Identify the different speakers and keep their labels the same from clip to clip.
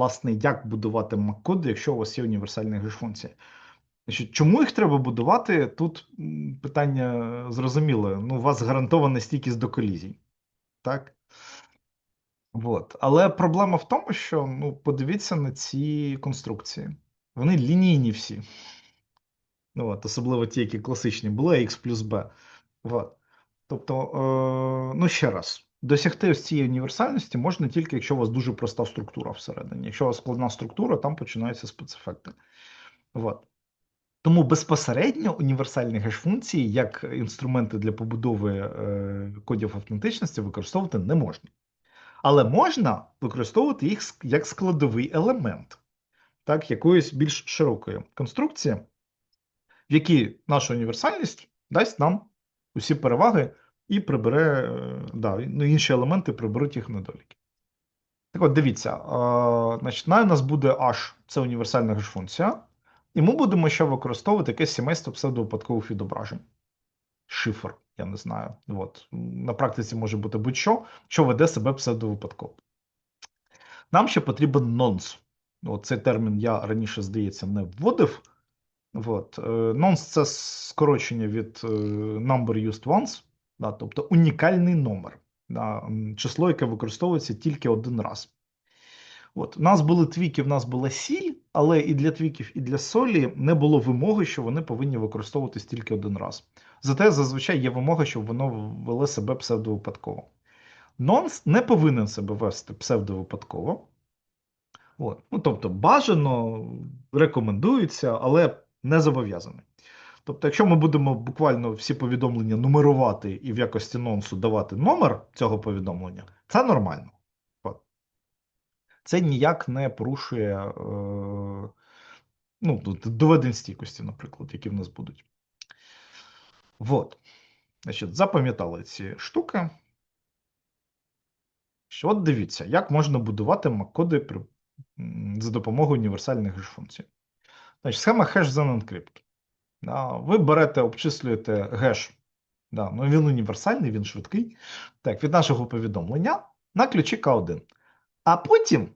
Speaker 1: власне, як будувати Мак-коди, якщо у вас є універсальні геш-функції. Значить, чому їх треба будувати? Тут питання зрозуміле. Ну, у вас гарантована стійкість до колізій. Так? Вот. Але проблема в тому, що ну, подивіться на ці конструкції. Вони лінійні всі. От, особливо ті, які класичні були, X плюс B. От. Тобто, е, ну ще раз, досягти ось цієї універсальності можна тільки, якщо у вас дуже проста структура всередині. Якщо у вас складна структура, там починаються спецефекти. От. Тому безпосередньо універсальні геш-функції, як інструменти для побудови е, кодів автентичності, використовувати не можна. Але можна використовувати їх як складовий елемент, так, якоїсь більш широкої конструкції, в якій наша універсальність дасть нам усі переваги і прибере, е, да, ну, інші елементи приберуть їх недоліки. Так от, дивіться, е, значить, на у нас буде H, це універсальна геш-функція, і ми будемо ще використовувати якесь сімейство псевдовипадкових відображень. Шифр, я не знаю. От. На практиці може бути будь-що, що веде себе псевдовипадково. Нам ще потрібен нонс. От цей термін я раніше, здається, не вводив. От. е, Nonce – це скорочення від е, number used once, да, тобто унікальний номер, да, число, яке використовується тільки один раз. От. У нас були твіки, в нас була сіль, але і для твіків, і для солі не було вимоги, що вони повинні використовуватись тільки один раз. Зате зазвичай є вимога, щоб воно вело себе псевдовипадково. Нонс не повинен себе вести псевдовипадково. От. Ну, тобто, бажано, рекомендується, але не зобов'язаний. Тобто, якщо ми будемо буквально всі повідомлення нумерувати і в якості нонсу давати номер цього повідомлення, це нормально. Це ніяк не порушує е, ну, доведень стійкості, наприклад, які в нас будуть. Вот. Значить, запам'ятали ці штуки. От дивіться, як можна будувати Мак-коди за допомогою універсальних геш-функцій. Значить, схема hash then encrypt. Да, ви берете, обчислюєте геш. Да, ну він універсальний, він швидкий. Так, від нашого повідомлення на ключі К1. А потім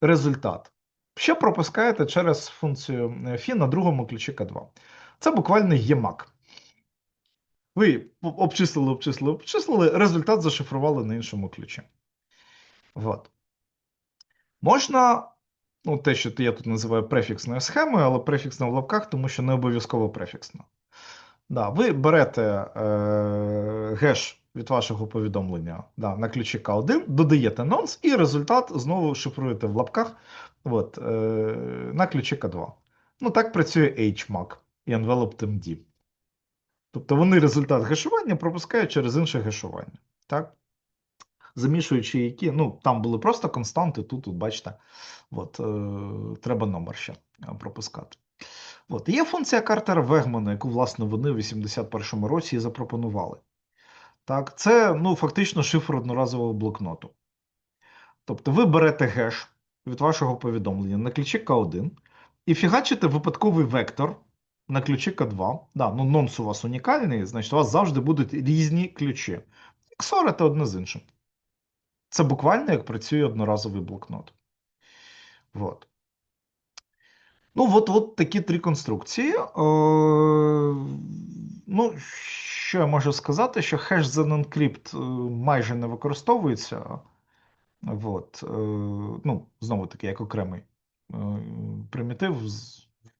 Speaker 1: результат ще пропускаєте через функцію фі на другому ключі К2. Це буквально ємак. Ви обчислили, обчислили, обчислили, результат зашифрували на іншому ключі. Вот. Можна, ну, те, що я тут називаю префіксною схемою, але префіксна в лапках, тому що не обов'язково префіксна. Да, ви берете е, геш від вашого повідомлення да, на ключі К1, додаєте нонс, і результат знову шифруєте в лапках от, е, на ключі К2. Ну, так працює HMAC і Enveloped. Тобто вони результат гешування пропускають через інше гешування. Так? Замішуючи які, ну, там були просто константи, тут, тут бачите, от, е, треба номер ще е, пропускати. От. Є функція Картера Вегмана, яку, власне, вони в 81-му році і запропонували. Так, Це ну, фактично шифр одноразового блокноту. Тобто ви берете геш від вашого повідомлення на ключі К1 і фігачите випадковий вектор на ключі К2. Да, ну, нонс у вас унікальний, значить, у вас завжди будуть різні ключі. Ксорите одне з іншим. Це буквально як працює одноразовий блокнот. Вот. Ну, от, от такі три конструкції. Е, ну, що я можу сказати, що then encrypt е, майже не використовується. От, е, ну, знову таки, як окремий е, примітив,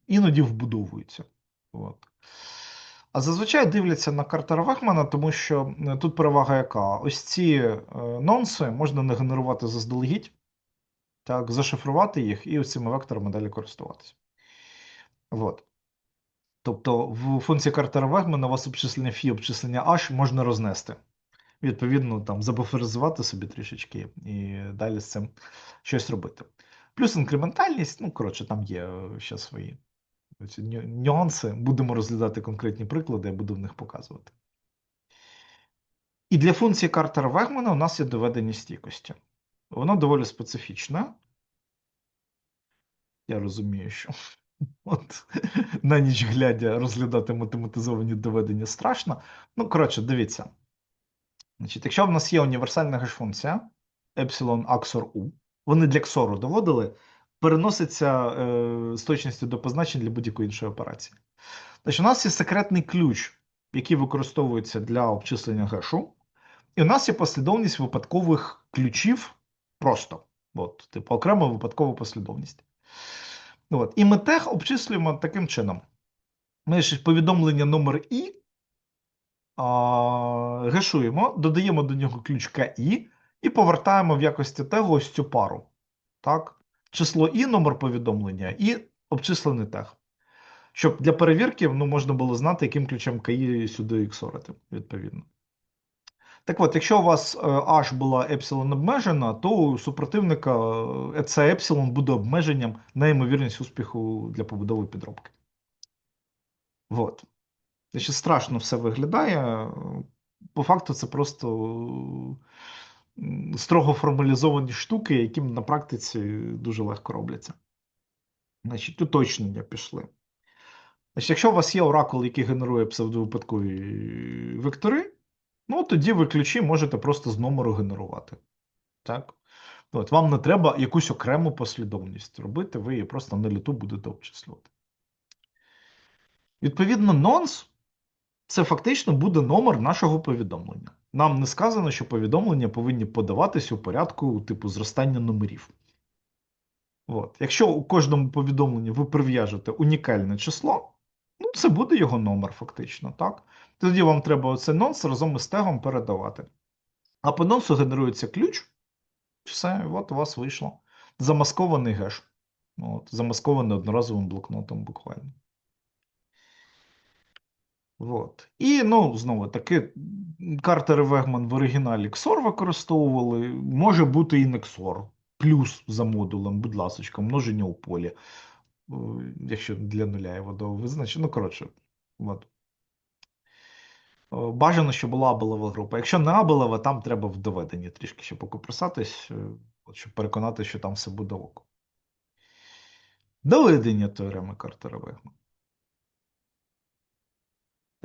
Speaker 1: іноді вбудовується. От. А зазвичай дивляться на Картера Вахмана, тому що е, тут перевага яка? Ось ці е, нонси можна не генерувати заздалегідь, так, зашифрувати їх і ось цими векторами далі користуватися. От. Тобто в функції Картера Вегмана у вас обчислення фі, обчислення h можна рознести. Відповідно, там забуферизувати собі трішечки і далі з цим щось робити. Плюс інкрементальність, ну, коротше, там є е, ще свої нюанси. Будемо розглядати конкретні приклади, я буду в них показувати. І для функції Картера Вегмана у нас є доведення стійкості. Воно доволі специфічне. Я розумію, що от на ніч глядя розглядати математизовані доведення страшно. Ну, коротше, дивіться. Значить, якщо в нас є універсальна геш-функція epsilon axor u, вони для XOR доводили, переноситься е, з точністю до позначень для будь-якої іншої операції. Значить, у нас є секретний ключ, який використовується для обчислення гешу, і у нас є послідовність випадкових ключів просто. От, типу, окрема випадкова послідовність. От. І ми тех обчислюємо таким чином. Ми ж повідомлення номер І а, гешуємо, додаємо до нього ключ КІ і повертаємо в якості тегу ось цю пару. Так? Число І, номер повідомлення, і обчислений тег. Щоб для перевірки ну, можна було знати, яким ключем КІ сюди іксорити, відповідно. Так от, якщо у вас е, H була епсилон обмежена, то у супротивника е, це епсилон буде обмеженням на ймовірність успіху для побудови підробки. От. Значить, страшно все виглядає. По факту, це просто строго формалізовані штуки, які на практиці дуже легко робляться. Значить, уточнення пішли. Значить, якщо у вас є оракул, який генерує псевдовипадкові вектори, ну тоді ви ключі можете просто з номеру генерувати. Так? От, Вам не треба якусь окрему послідовність робити, ви її просто на літу будете обчислювати. Відповідно, нонс це фактично буде номер нашого повідомлення. Нам не сказано, що повідомлення повинні подаватись у порядку типу зростання номерів. От. Якщо у кожному повідомленні ви прив'яжете унікальне число, ну це буде його номер, фактично. так? Тоді вам треба оцей нонс разом із тегом передавати. А по нонсу генерується ключ. Все, от у вас вийшло. Замаскований геш. От, Замаскований одноразовим блокнотом буквально. От. І, ну, знову таки, Картер і Вегман в оригіналі XOR використовували. Може бути і не XOR. Плюс за модулем, будь ласка, множення у полі. Е, Якщо для нуля його до визначено. Ну, коротше, от. Е, Бажано, щоб була абелева група. Якщо не абелева, там треба в доведенні трішки ще покопресатись, е, щоб переконати, що там все буде ок. Доведення теореми Картера Вегмана.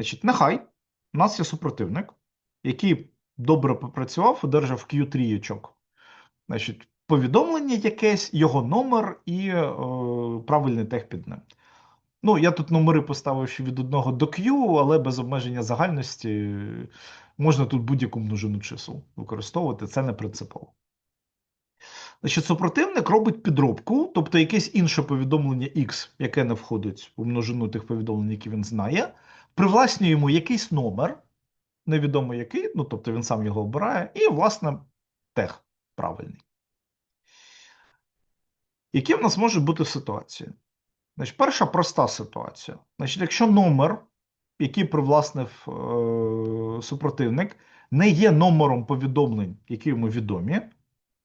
Speaker 1: Значить, нехай у нас є супротивник, який добре попрацював, одержав Q3 очок. Значить, повідомлення якесь, його номер і е, правильний тег під ним. Ну, я тут номери поставив ще від 1 до Q, але без обмеження загальності можна тут будь-яку множину чисел використовувати, це не принципово. Значить, супротивник робить підробку, тобто якесь інше повідомлення X, яке не входить у множину тих повідомлень, які він знає, привласнює йому якийсь номер, невідомо який, ну тобто він сам його обирає, і, власне, тег правильний. Які в нас можуть бути ситуації? Значить, перша проста ситуація. Значить, якщо номер, який привласнив е, супротивник, не є номером повідомлень, які йому відомі.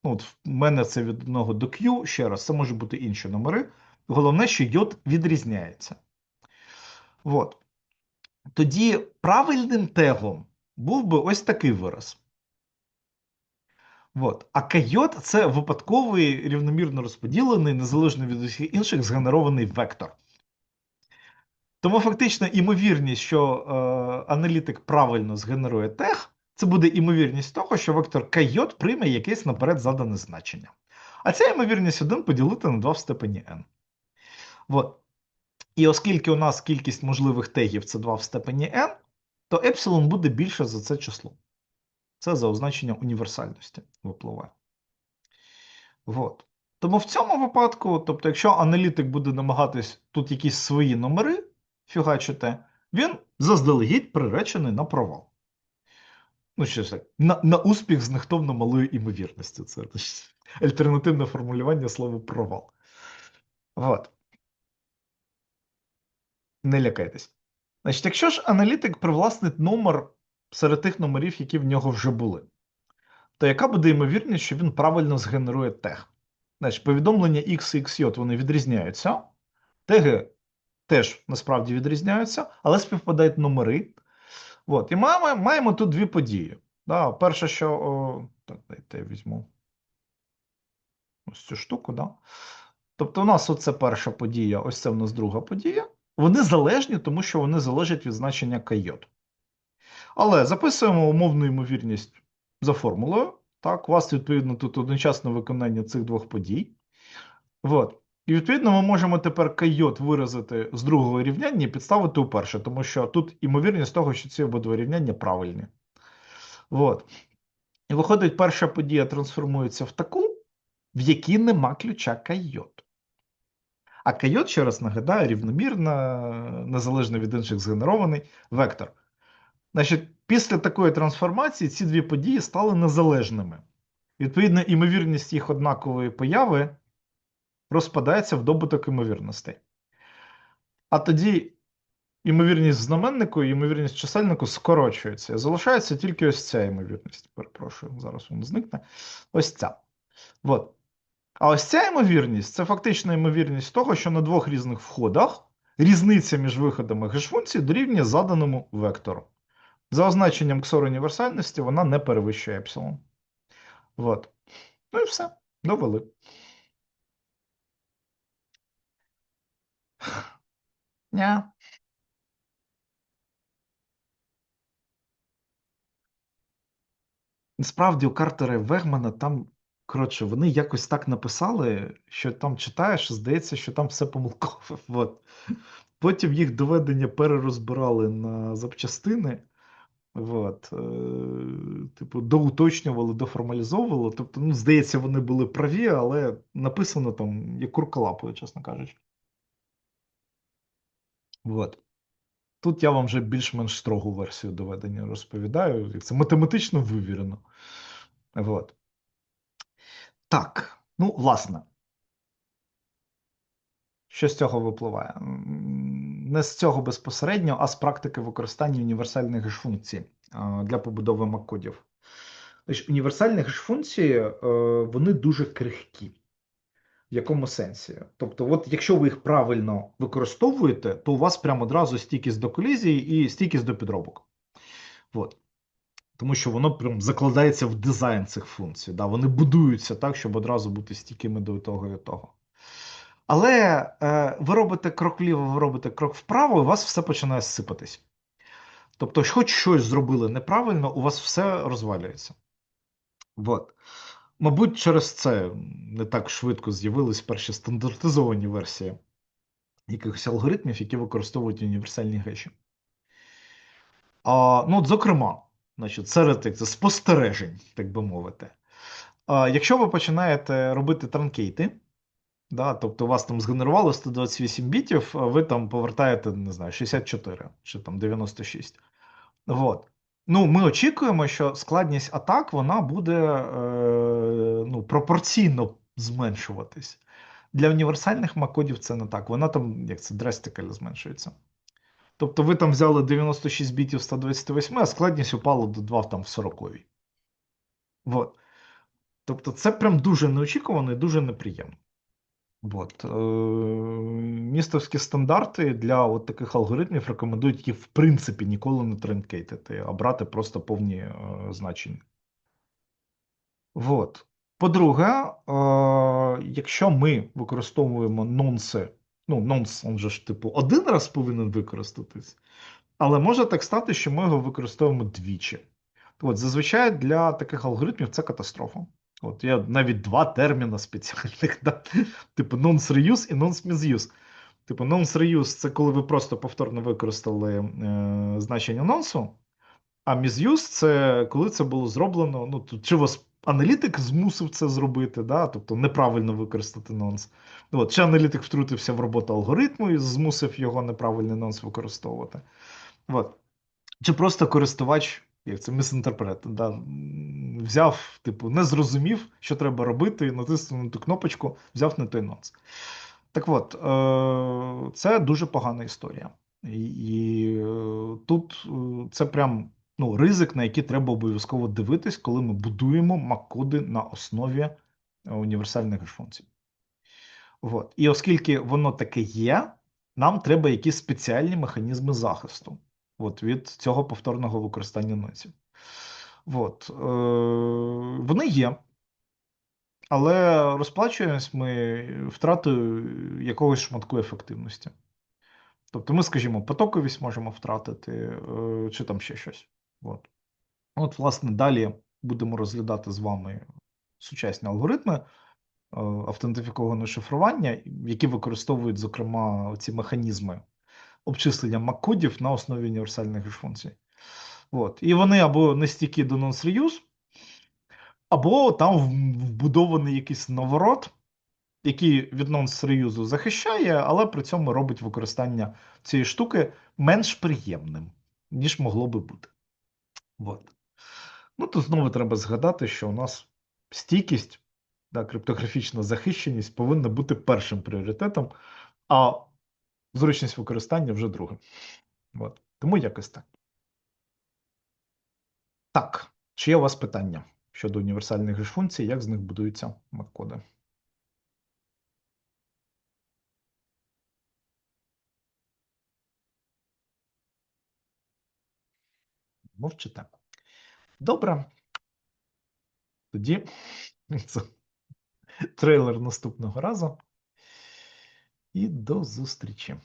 Speaker 1: Ну, от в мене це від 1 до Q, ще раз, це можуть бути інші номери. Головне, що йод відрізняється. От. Тоді правильним тегом був би ось такий вираз. От. А кайот це випадковий рівномірно розподілений, незалежно від усіх інших, згенерований вектор. Тому фактично імовірність, що е, аналітик правильно згенерує тег, це буде імовірність того, що вектор кайот прийме якесь наперед задане значення. А ця ймовірність 1 поділити на 2 в степені n. От. І оскільки у нас кількість можливих тегів це 2 в степені n, то епсилон буде більше за це число. Це за означення універсальності випливає. От. Тому в цьому випадку, тобто, якщо аналітик буде намагатись тут якісь свої номери фігачити, він заздалегідь приречений на провал. Ну, що ж так, на, на успіх з нехтовно малою імовірністю. Це альтернативне формулювання слова провал. От. Не лякайтесь. Значить, якщо ж аналітик привласнить номер серед тих номерів, які в нього вже були, то яка буде ймовірність, що він правильно згенерує тег? Значить, повідомлення X і XY вони відрізняються. Теги теж насправді відрізняються, але співпадають номери. От. І маємо, маємо тут дві події. Да, Перше, що. О, так, дайте я візьму ось цю штуку. Да? Тобто, у нас оце перша подія, ось це в нас друга подія. Вони залежні, тому що вони залежать від значення кайот. Але записуємо умовну ймовірність за формулою. Так, у вас, відповідно, тут одночасне виконання цих двох подій. От. І відповідно ми можемо тепер кайот виразити з другого рівняння і підставити у перше, тому що тут ймовірність того, що ці обидва рівняння правильні. От. І виходить, перша подія трансформується в таку, в якій нема ключа кайот. А кайот, ще раз нагадаю, рівномірно, незалежно від інших згенерований вектор. Значить, після такої трансформації ці дві події стали незалежними. Відповідно, імовірність їх однакової появи розпадається в добуток імовірностей. А тоді імовірність знаменнику і ймовірність чисельнику скорочується. Залишається тільки ось ця ймовірність. Перепрошую, зараз воно зникне. Ось ця. От. А ось ця ймовірність це фактично ймовірність того, що на двох різних входах різниця між виходами геш-функції дорівнює заданому вектору. За означенням ксор універсальності вона не перевищує епсилон. От. Ну і все. Довели. Ня. Насправді у Картера Вегмана там, коротше, вони якось так написали, що там читаєш, здається, що там все помилкове. От. Потім їх доведення перерозбирали на запчастини. От, е, типу, доуточнювали, доформалізовували. Тобто, ну, здається, вони були праві, але написано там як куркалапою, чесно кажучи. От. Тут я вам вже більш-менш строгу версію доведення розповідаю. Це математично вивірено. От. Так, ну, власне. Що з цього випливає? Не з цього безпосередньо, а з практики використання універсальних геш-функцій для побудови маккодів. Значить, Універсальні геш-функції е, вони дуже крихкі. В якому сенсі? Тобто, от якщо ви їх правильно використовуєте, то у вас прямо одразу стійкість до колізії і стійкість до підробок. От. Тому що воно прям закладається в дизайн цих функцій. Да? Вони будуються так, щоб одразу бути стійкими до того і того. Але е, ви робите крок вліво, ви робите крок вправо, і у вас все починає сипатись. Тобто, хоч щось зробили неправильно, у вас все розвалюється. От. Мабуть, через це не так швидко з'явились перші стандартизовані версії якихось алгоритмів, які використовують універсальні геші. А, ну, от, Зокрема, значить, серед спостережень, так би мовити. А, Якщо ви починаєте робити транкейти, да, тобто у вас там згенерувало 128 бітів, ви там повертаєте, не знаю, 64 чи там 96. От. Ну, ми очікуємо, що складність атак вона буде е, ну, пропорційно зменшуватись. Для універсальних макодів це не так. Вона там, як це, драстикально зменшується. Тобто ви там взяли 96 бітів 128, а складність упала до 2 там, в 40. От. Тобто, це прям дуже неочікувано і дуже неприємно. От. Е, Містовські стандарти для от таких алгоритмів рекомендують їх в принципі ніколи не тренкейтити, а брати просто повні е, значення. От. По-друге, е, якщо ми використовуємо нонси, ну, нонс, он же ж, типу, один раз повинен використатись, але може так стати, що ми його використовуємо двічі. От, Зазвичай для таких алгоритмів це катастрофа. От я навіть два терміни спеціальних, да? типу nonce-reuse і nonce-misuse. Типу, nonce-reuse – це коли ви просто повторно використали е, значення нонсу, а misuse – це коли це було зроблено. Ну, чи вас аналітик змусив це зробити, да? тобто неправильно використати нонс. От, Чи аналітик втрутився в роботу алгоритму і змусив його неправильний нонс використовувати. От. Чи просто користувач як це місінтерпрет, да, взяв, типу, не зрозумів, що треба робити, і натиснув на ту кнопочку, взяв не той нонс. Так от, е, це дуже погана історія. І, і е, тут е, це прям ну, ризик, на який треба обов'язково дивитись, коли ми будуємо маккоди на основі універсальних функцій. От. І оскільки воно таке є, нам треба якісь спеціальні механізми захисту от, від цього повторного використання носів. От, е, Вони є, але розплачуємось ми втратою якогось шматку ефективності. Тобто ми, скажімо, потоковість можемо втратити, е, чи там ще щось. От. От, власне, далі будемо розглядати з вами сучасні алгоритми, автентифікованого шифрування, які використовують, зокрема, ці механізми обчислення MAC-кодів на основі універсальних геш-функцій. От. І вони або не стійкі до non-reuse, або там вбудований якийсь наворот, який від non-reuse захищає, але при цьому робить використання цієї штуки менш приємним, ніж могло би бути. От. Ну, тут знову треба згадати, що у нас стійкість, да, криптографічна захищеність повинна бути першим пріоритетом, а зручність використання вже другим. От. Тому якось так. Так, чи є у вас питання щодо універсальних геш-функцій, як з них будуються мак-коди? Мовчите. Добре. Тоді трейлер наступного разу. І до зустрічі.